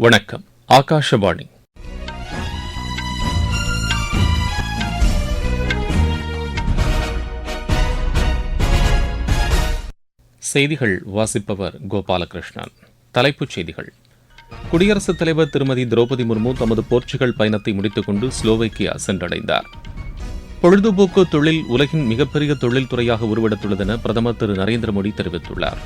வணக்கம். ஆகாஷவாணி. செய்திகள் வாசிப்பவர் கோபாலகிருஷ்ணன். தலைப்புச் செய்திகள். குடியரசுத் தலைவர் திருமதி திரௌபதி முர்மு தமது போர்ச்சுகல் பயணத்தை முடித்துக்கொண்டு ஸ்லோவேக்கியா சென்றடைந்தார். பொழுதுபோக்கு தொழில் உலகின் மிகப்பெரிய தொழில் துறையாக உருவெடுத்துள்ளதென பிரதமர் திரு நரேந்திர மோடி தெரிவித்துள்ளார்.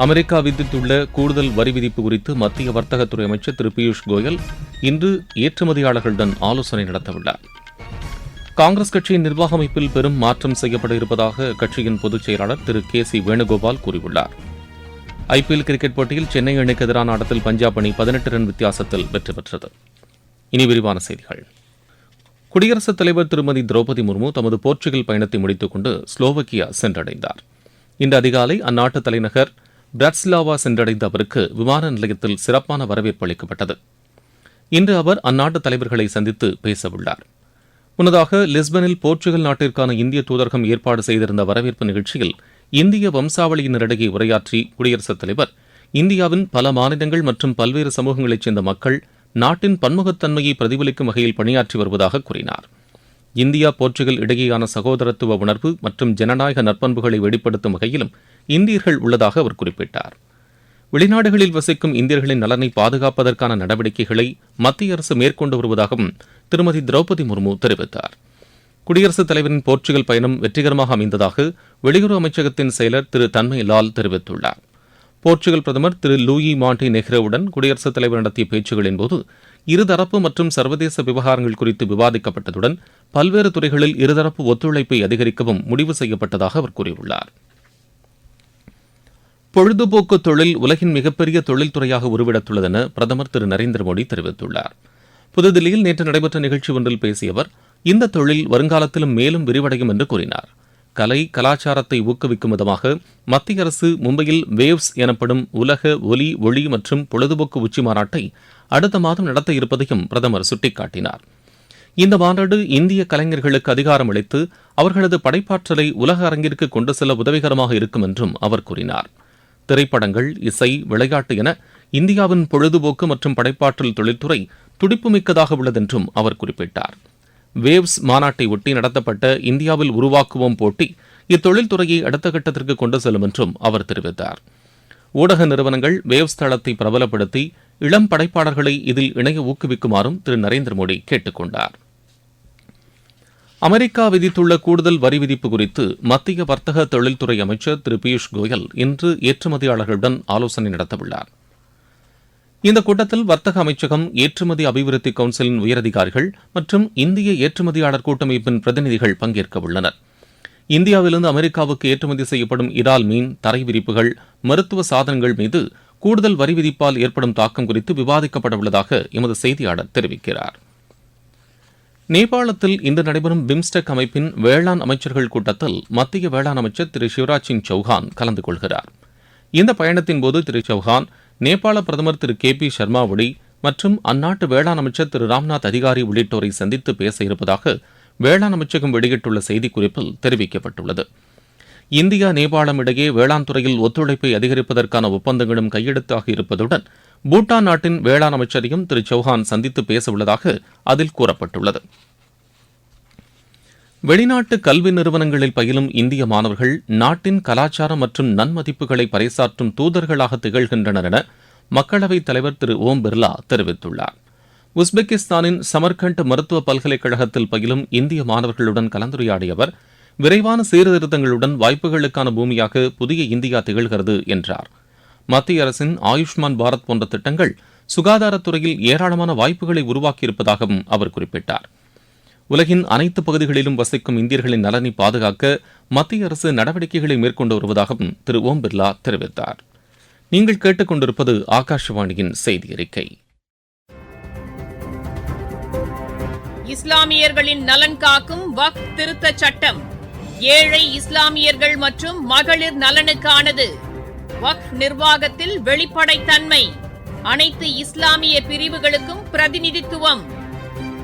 அமெரிக்கா விதித்துள்ள கூடுதல் வரி விதிப்பு குறித்து மத்திய வர்த்தகத்துறை அமைச்சர் திரு பியூஷ் கோயல் இன்று ஏற்றுமதியாளர்களுடன் ஆலோசனை நடத்தவுள்ளார். காங்கிரஸ் கட்சியின் நிர்வாக அமைப்பில் பெரும் மாற்றம் செய்யப்பட இருப்பதாக கட்சியின் பொதுச் செயலாளர் திரு கே சி வேணுகோபால் கூறியுள்ளார். ஐபிஎல் கிரிக்கெட் போட்டியில் சென்னை அணிக்கு எதிரான ஆட்டத்தில் பஞ்சாப் அணி பதினெட்டு ரன் வித்தியாசத்தில் வெற்றி பெற்றது. இனி விரிவான செய்திகள். குடியரசுத் தலைவர் திருமதி திரௌபதி முர்மு தமது போர்ச்சுகல் பயணத்தை முடித்துக் கொண்டு ஸ்லோவக்கியா சென்றடைந்தார். இன்று அதிகாலை அந்நாட்டு தலைநகர் பிரட்ஸ்லாவா சென்றடைந்த அவருக்கு விமான நிலையத்தில் சிறப்பான வரவேற்பு அளிக்கப்பட்டது. இன்று அவர் அந்நாட்டு தலைவர்களை சந்தித்து பேசவுள்ளார். முன்னதாக லிஸ்பனில் போர்ச்சுகல் நாட்டிற்கான இந்திய தூதரகம் ஏற்பாடு செய்திருந்த வரவேற்பு நிகழ்ச்சியில் இந்திய வம்சாவளியினரிடையே உரையாற்றி குடியரசுத் தலைவர் இந்தியாவின் பல மாநிலங்கள் மற்றும் பல்வேறு சமூகங்களைச் சேர்ந்த மக்கள் நாட்டின் பன்முகத்தன்மையை பிரதிபலிக்கும் வகையில் பணியாற்றி வருவதாக கூறினார். இந்தியா போர்ச்சுகல் இடையேயான சகோதரத்துவ உணர்வு மற்றும் ஜனநாயக நற்பண்புகளை வெளிப்படுத்தும் வகையிலும் இந்தியர்கள் உள்ளதாக அவர் குறிப்பிட்டார். வெளிநாடுகளில் வசிக்கும் இந்தியர்களின் நலனை பாதுகாப்பதற்கான நடவடிக்கைகளை மத்திய அரசு மேற்கொண்டு வருவதாகவும் திருமதி திரௌபதி முர்மு தெரிவித்தார். குடியரசுத் தலைவரின் போர்ச்சுகல் பயணம் வெற்றிகரமாக அமைந்ததாக வெளியுறவு அமைச்சகத்தின் செயலர் திரு தன்மை லால் தெரிவித்துள்ளார். போர்ச்சுகல் பிரதமர் திரு லூயி மாண்டி நெஹ்ரோவுடன் குடியரசுத் தலைவர் நடத்திய பேச்சுகளின் போது இருதரப்பு மற்றும் சர்வதேச விவகாரங்கள் குறித்து விவாதிக்கப்பட்டதுடன் பல்வேறு துறைகளில் இருதரப்பு ஒத்துழைப்பை அதிகரிக்கவும் முடிவு செய்யப்பட்டதாக அவர் கூறியுள்ளார். பொழுதுபோக்கு தொழில் உலகின் மிகப்பெரிய தொழில்துறையாக உருவெடுத்துள்ளதென பிரதமர் திரு நரேந்திர மோடி தெரிவித்துள்ளார். புதுதில்லியில் நேற்று நடைபெற்ற நிகழ்ச்சி ஒன்றில் பேசிய அவர் இந்த தொழில் வருங்காலத்திலும் மேலும் விரிவடையும் என்று கூறினார். கலை கலாச்சாரத்தை ஊக்குவிக்கும் விதமாக மத்திய அரசு மும்பையில் வேவ்ஸ் எனப்படும் உலக ஒலி ஒளி மற்றும் பொழுதுபோக்கு உச்சி மாநாட்டை அடுத்த மாதம் நடத்த இருப்பதையும் பிரதமர் சுட்டிக்காட்டினார். இந்த மாநாடு இந்திய கலைஞர்களுக்கு அதிகாரம் அளித்து அவர்களது படைப்பாற்றலை உலக அரங்கிற்கு கொண்டு செல்ல உதவிகரமாக இருக்கும் என்றும் அவர் கூறினார். திரைப்படங்கள் இசை விளையாட்டு என இந்தியாவின் பொழுதுபோக்கு மற்றும் படைப்பாற்றல் தொழில்துறை துடிப்புமிக்கதாக உள்ளதென்றும் அவர் குறிப்பிட்டார். வேவ்ஸ் மாநாட்டை ஒட்டி நடத்தப்பட்ட இந்தியாவில் உருவாக்குவோம் போட்டி இத்தொழில்துறையை அடுத்த கட்டத்திற்கு கொண்டு செல்லும் என்றும் அவர் தெரிவித்தார். ஊடக நிறுவனங்கள் வேவ்ஸ் தளத்தை பிரபலப்படுத்தி இளம் படைப்பாளர்களை இதில் இணைய ஊக்குவிக்குமாறும் திரு. நரேந்திர மோடி கேட்டுக் கொண்டார். அமெரிக்கா விதித்துள்ள கூடுதல் வரி விதிப்பு குறித்து மத்திய வர்த்தக தொழில்துறை அமைச்சர் திரு. பியூஷ் கோயல் இன்று ஏற்றுமதியாளர்களுடன் ஆலோசனை நடத்தவுள்ளார். இந்த கூட்டத்தில் வர்த்தக அமைச்சகம் ஏற்றுமதி அபிவிருத்தி கவுன்சிலின் உயரதிகாரிகள் மற்றும் இந்திய ஏற்றுமதியாளர் கூட்டமைப்பின் பிரதிநிதிகள் பங்கேற்க உள்ளனர். இந்தியாவிலிருந்து அமெரிக்காவுக்கு ஏற்றுமதி செய்யப்படும் இறால் மீன் தரை விரிப்புகள் மருத்துவ சாதனங்கள் மீது கூடுதல் வரி விதிப்பால் ஏற்படும் தாக்கம் குறித்து விவாதிக்கப்பட உள்ளதாக எமது செய்தியாளர் தெரிவிக்கிறார். நேபாளத்தில் இன்று நடைபெறும் பிம்ஸ்டெக் அமைப்பின் வேளாண் அமைச்சர்கள் கூட்டத்தில் மத்திய வேளாண் அமைச்சர் திரு சிவராஜ் சிங் சௌஹான் கலந்து கொள்கிறார். இந்த பயணத்தின் போது திரு சௌஹான் நேபாள பிரதமர் திரு கே பி சர்மா ஒளி மற்றும் அந்நாட்டு வேளாண் அமைச்சர் திரு ராம்நாத் அதிகாரி உள்ளிட்டோரை சந்தித்து பேச இருப்பதாக வேளாண் அமைச்சகம் வெளியிட்டுள்ள செய்திக்குறிப்பில் தெரிவிக்கப்பட்டுள்ளது. இந்தியா நேபாளம் இடையே வேளாண் துறையில் ஒத்துழைப்பை அதிகரிப்பதற்கான ஒப்பந்தங்களும் கையெழுத்தாக இருப்பதுடன் பூட்டான் நாட்டின் வேளாண் அமைச்சரையும் திரு சௌஹான் சந்தித்து பேச உள்ளதாக அதில் கூறப்பட்டுள்ளது. வெளிநாட்டு கல்வி நிறுவனங்களில் பயிலும் இந்திய மாணவர்கள் நாட்டின் கலாச்சாரம் மற்றும் நன்மதிப்புகளை பறைசாற்றும் தூதர்களாக திகழ்கின்றனர் என மக்களவைத் தலைவர் திரு ஓம் பிர்லா தெரிவித்துள்ளார். உஸ்பெகிஸ்தானின் சமர்கண்ட் மருத்துவ பல்கலைக்கழகத்தில் பயிலும் இந்திய மாணவர்களுடன் கலந்துரையாடிய அவர் விரைவான சீர்திருத்தங்களுடன் வாய்ப்புகளுக்கான பூமியாக புதிய இந்தியா திகழ்கிறது என்றார். மத்திய அரசின் ஆயுஷ்மான் பாரத் போன்ற திட்டங்கள் சுகாதாரத்துறையில் ஏராளமான வாய்ப்புகளை உருவாக்கியிருப்பதாகவும் அவர் குறிப்பிட்டார். உலகின் அனைத்து பகுதிகளிலும் வசிக்கும் இந்தியர்களின் நலனை பாதுகாக்க மத்திய அரசு நடவடிக்கைகளை மேற்கொண்டு வருவதாகவும் திரு ஓம் பிர்லா தெரிவித்தார். நீங்கள் கேட்டுக்கொண்டிருப்பது ஆகாஷவாணியின் செய்தி அறிக்கை. இஸ்லாமியர்களின் நலன் காக்கும் வக் திருத்த சட்டம். ஏழை இஸ்லாமியர்கள் மற்றும் மகளிர் நலனுக்கானது. வக் நிர்வாகத்தில் வெளிப்படைத்தன்மை. அனைத்து இஸ்லாமிய பிரிவுகளுக்கும் பிரதிநிதித்துவம்.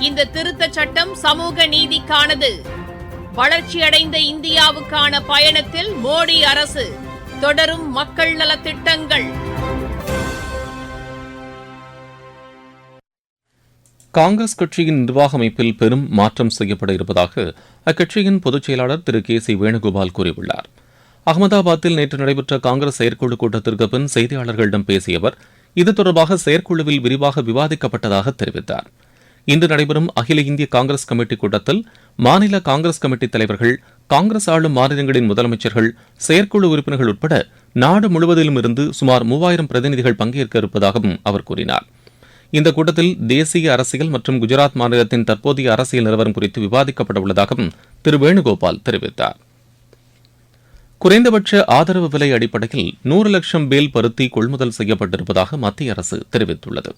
இந்த திருத்த சட்டம் சமூக நீதிக்கானது. வளர்ச்சியடைந்த இந்தியாவுக்கான பயணத்தில் மோடி அரசு தொடரும் மக்கள் நலத்திட்டங்கள். காங்கிரஸ் கட்சியின் நிர்வாக அமைப்பில் பெரும் மாற்றம் செய்யப்பட இருப்பதாக அக்கட்சியின் பொதுச் செயலாளர் திரு கே சி வேணுகோபால் கூறியுள்ளார். அகமதாபாத்தில் நேற்று நடைபெற்ற காங்கிரஸ் செயற்குழு கூட்டத்திற்கு பின் செய்தியாளர்களிடம் பேசிய அவர் இது தொடர்பாக செயற்குழுவில் விரிவாக விவாதிக்கப்பட்டதாக தெரிவித்தார். இன்று நடைபெறும் அகில இந்திய காங்கிரஸ் கமிட்டி கூட்டத்தில் மாநில காங்கிரஸ் கமிட்டி தலைவர்கள் காங்கிரஸ் ஆளும் மாநிலங்களின் முதலமைச்சர்கள் செயற்குழு உறுப்பினர்கள் உட்பட நாடு முழுவதிலும் இருந்து சுமார் மூவாயிரம் பிரதிநிதிகள் பங்கேற்க இருப்பதாகவும் அவர் கூறினார். இந்த கூட்டத்தில் தேசிய அரசியல் மற்றும் குஜராத் மாநிலத்தின் தற்போதைய அரசியல் நிலவரம் குறித்து விவாதிக்கப்பட உள்ளதாகவும் திரு வேணுகோபால் தெரிவித்தார். குறைந்தபட்ச ஆதரவு விலை அடிப்படையில் நூறு லட்சம் பேல் பருத்தி கொள்முதல் செய்யப்பட்டிருப்பதாக மத்திய அரசு தெரிவித்துள்ளது.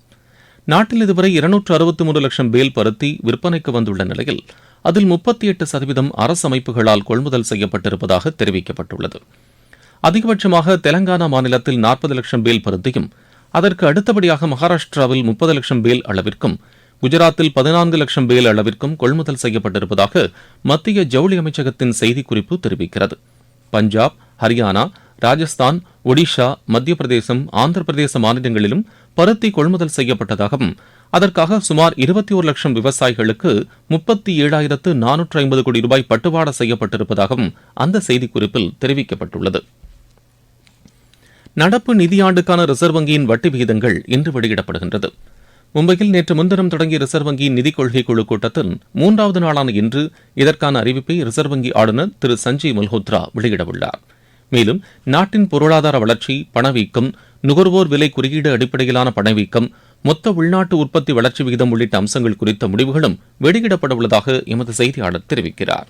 நாட்டில் இதுவரை இருநூற்று அறுபத்தி மூன்று லட்சம் பேல் பருத்தி விற்பனைக்கு வந்துள்ள நிலையில் அதில் முப்பத்தி எட்டு சதவீதம் அரசு அமைப்புகளால் கொள்முதல் செய்யப்பட்டிருப்பதாக தெரிவிக்கப்பட்டுள்ளது. அதிகபட்சமாக தெலங்கானா மாநிலத்தில் நாற்பது லட்சம் பேல் பருத்தியும் அதற்கு அடுத்தபடியாக மகாராஷ்டிராவில் முப்பது லட்சம் பேல் அளவிற்கும் குஜராத்தில் பதினான்கு லட்சம் பேல் அளவிற்கும் கொள்முதல் செய்யப்பட்டிருப்பதாக மத்திய ஜவுளி அமைச்சகத்தின் செய்திக்குறிப்பு தெரிவிக்கிறது. பஞ்சாப் ஹரியானா ராஜஸ்தான் ஒடிஷா மத்திய பிரதேசம் ஆந்திர பிரதேச மாநிலங்களிலும் பருத்தி கொள்முதல் செய்யப்பட்டதாகவும் அதற்காக சுமார் இருபத்தி ஒரு லட்சம் விவசாயிகளுக்கு முப்பத்தி ஏழாயிரத்து நானூற்று ஐம்பது கோடி ரூபாய் பட்டுவாடா செய்யப்பட்டிருப்பதாகவும் அந்த செய்திக்குறிப்பில் தெரிவிக்கப்பட்டுள்ளது. நடப்பு நிதியாண்டுக்கான ரிசர்வ் வங்கியின் வட்டி விகிதங்கள் இன்று வெளியிடப்படுகின்றது. மும்பையில் நேற்று முன்தினம் தொடங்கிய ரிசர்வ் வங்கியின் நிதிக் கொள்கை குழு கூட்டத்தின் மூன்றாவது நாளான இன்று இதற்கான அறிவிப்பை ரிசர்வ் வங்கி ஆளுநர் திரு சஞ்சய் மல்ஹோத்ரா வெளியிடவுள்ளார். மேலும் நாட்டின் பொருளாதார வளர்ச்சி பணவீக்கம் நுகர்வோர் விலை குறியீடு அடிப்படையிலான பணவீக்கம் மொத்த உள்நாட்டு உற்பத்தி வளர்ச்சி விகிதம் உள்ளிட்ட அம்சங்கள் குறித்த முடிவுகளும் வெளியிடப்பட உள்ளதாக எமது செய்தியாளர் தெரிவிக்கிறார்.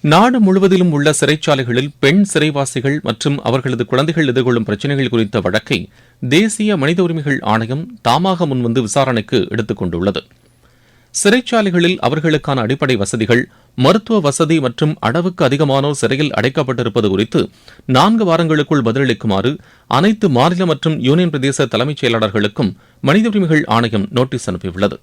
நாடு முழுவதிலும் உள்ள சிறைச்சாலைகளில் பெண் சிறைவாசிகள் மற்றும் அவர்களது குழந்தைகள் எதிர்கொள்ளும் பிரச்சினைகள் குறித்த வழக்கை தேசிய மனித உரிமைகள் ஆணையம் தாமாக முன்வந்து விசாரணைக்கு எடுத்துக் கொண்டுள்ளது சிறைச்சாலைகளில் அவர்களுக்கான அடிப்படை வசதிகள் மருத்துவ வசதி மற்றும் அளவுக்கு அதிகமானோர் சிறையில் அடைக்கப்பட்டிருப்பது குறித்து நான்கு வாரங்களுக்குள் பதிலளிக்குமாறு அனைத்து மாநில மற்றும் யூனியன் பிரதேச தலைமைச் செயலாளர்களுக்கும் மனித உரிமைகள் ஆணையம் நோட்டீஸ் அனுப்பியுள்ளது.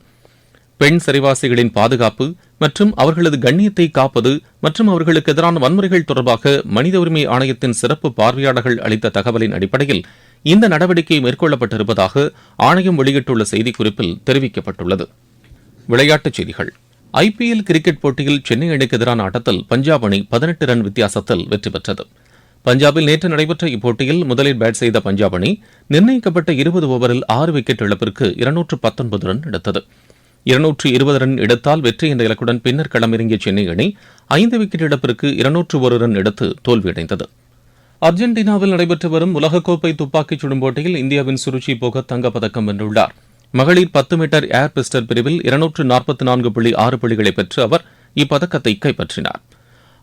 பெண் சிறைவாசிகளின் பாதுகாப்பு மற்றும் அவர்களது கண்ணியத்தை காப்பது மற்றும் அவர்களுக்கு எதிரான வன்முறைகள் தொடர்பாக மனித உரிமை ஆணையத்தின் சிறப்பு பார்வையாளர்கள் அளித்த தகவலின் அடிப்படையில் இந்த நடவடிக்கை மேற்கொள்ளப்பட்டிருப்பதாக ஆணையம் வெளியிட்டுள்ள செய்திக்குறிப்பில் தெரிவிக்கப்பட்டுள்ளது. விளையாட்டுச் செய்திகள். ஐபிஎல் கிரிக்கெட் போட்டியில் சென்னை அணிக்கு எதிரான ஆட்டத்தில் பஞ்சாப் அணி பதினெட்டு ரன் வித்தியாசத்தில் வெற்றி பெற்றது. பஞ்சாபில் நேற்று நடைபெற்ற இப்போட்டியில் முதலில் பேட் செய்த பஞ்சாப் அணி நிர்ணயிக்கப்பட்ட இருபது ஓவரில் ஆறு விக்கெட் இழப்பிற்கு இருநூற்று பத்தொன்பது ரன் எடுத்தது. இருநூற்று இருபது ரன் எடுத்தால் வெற்றி என்ற இலக்குடன் பின்னர் களமிறங்கிய சென்னை அணி ஐந்து விக்கெட் இழப்பிற்கு இருநூற்று ஒரு ரன் எடுத்து தோல்வியடைந்தது. அர்ஜென்டினாவில் நடைபெற்று வரும் உலகக்கோப்பை துப்பாக்கிச் சுடும் போட்டியில் இந்தியாவின் சுருச்சி போக தங்கப்பதக்கம் வென்றுள்ளார். மகளிர் பத்து மீட்டர் ஏர் பிஸ்டல் பிரிவில் இருநூற்று நாற்பத்தி நான்கு புள்ளி ஆறு புள்ளிகளை பெற்று அவர் இப்பதக்கத்தை கைப்பற்றினார்.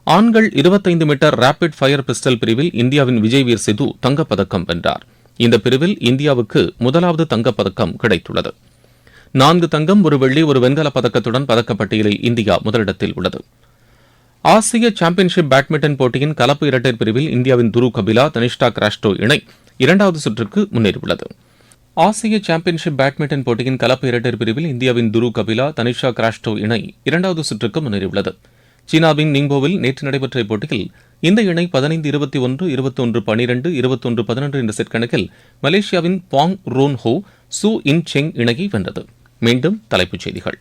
ஆண்கள் இருபத்தைந்து மீட்டர் ரேபிட் ஃபயர் பிஸ்டல் பிரிவில் இந்தியாவின் விஜய்வீர் சிது தங்கப்பதக்கம் வென்றார். இந்த பிரிவில் இந்தியாவுக்கு முதலாவது தங்கப்பதக்கம் கிடைத்துள்ளது. நான்கு தங்கம் ஒரு வெள்ளி ஒரு வெண்கலப் பதக்கத்துடன் பதக்கப்பட்டியலில் இந்தியா முதலிடத்தில் உள்ளது. ஆசிய சாம்பியன்ஷிப் பேட்மிண்டன் போட்டியின் கலப்பு இரட்டையர் பிரிவில் இந்தியாவின் துரு கபிலா தனிஷ்டா கிராஷ்டோ இணை இரண்டாவது சுற்றுக்கு முன்னேறியுள்ளது. ஆசிய சாம்பியன்ஷிப் பேட்மிண்டன் போட்டியின் கலப்பு இரட்டையர் பிரிவில் இந்தியாவின் துரு கபிலா தனிஷா கிராஸ்டோ இணை இரண்டாவது சுற்றுக்கு முன்னேறியுள்ளது. சீனாவின் நிங்போவில் நேற்று நடைபெற்ற இப்போட்டியில் இந்த இணை பதினைந்து இருபத்தி ஒன்று இருபத்தொன்று பனிரெண்டு இருபத்தொன்று பதினொன்று என்ற செட் கணக்கில் மலேசியாவின் பாங் ரோன் ஹோ சு இன் செங் இணையை வென்றது. மீண்டும் தலைப்புச் செய்திகள்.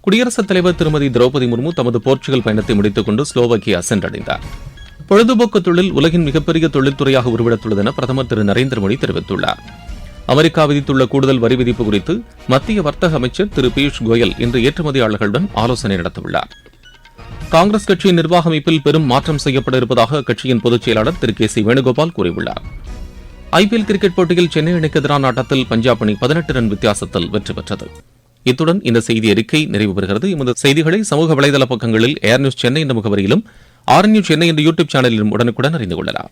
குடியரசுத் தலைவர் திருமதி திரௌபதி முர்மு தமது போர்ச்சுகல் பயணத்தை முடித்துக் கொண்டு ஸ்லோவாக்கியா சென்றடைந்தார். பொழுதுபோக்கு தொழில் உலகின் மிகப்பெரிய தொழில்துறையாக உருவெடுத்துள்ளது என பிரதமர் திரு நரேந்திர மோடி தெரிவித்துள்ளார். அமெரிக்கா விதித்துள்ள கூடுதல் வரி விதிப்பு குறித்து மத்திய வர்த்தக அமைச்சர் திரு பியூஷ் கோயல் இன்று ஏற்றுமதியாளர்களுடன் ஆலோசனை நடத்தவுள்ளார். காங்கிரஸ் கட்சியின் நிர்வாக அமைப்பில் பெரும் மாற்றம் செய்யப்பட இருப்பதாக அக்கட்சியின் பொதுச் செயலாளர் திரு கே சி வேணுகோபால் கூறியுள்ளார். ஐபிஎல் கிரிக்கெட் போட்டியில் சென்னை அணிக்கு எதிரான ஆட்டத்தில் பஞ்சாப் அணி பதினெட்டு ரன் வித்தியாசத்தில் வெற்றி பெற்றது. இத்துடன் இந்த செய்தி அறிக்கை நிறைவு பெறுகிறது. எமது செய்திகளை சமூக வலைதள பக்கங்களில் ஏர் நியூஸ் சென்னை என்ற முகவரியிலும் ஆர் நியூஸ் சென்னை என்ற யூடியூப் சேனலிலும் உடனுக்குடன் அறிந்து கொள்ளலாம்.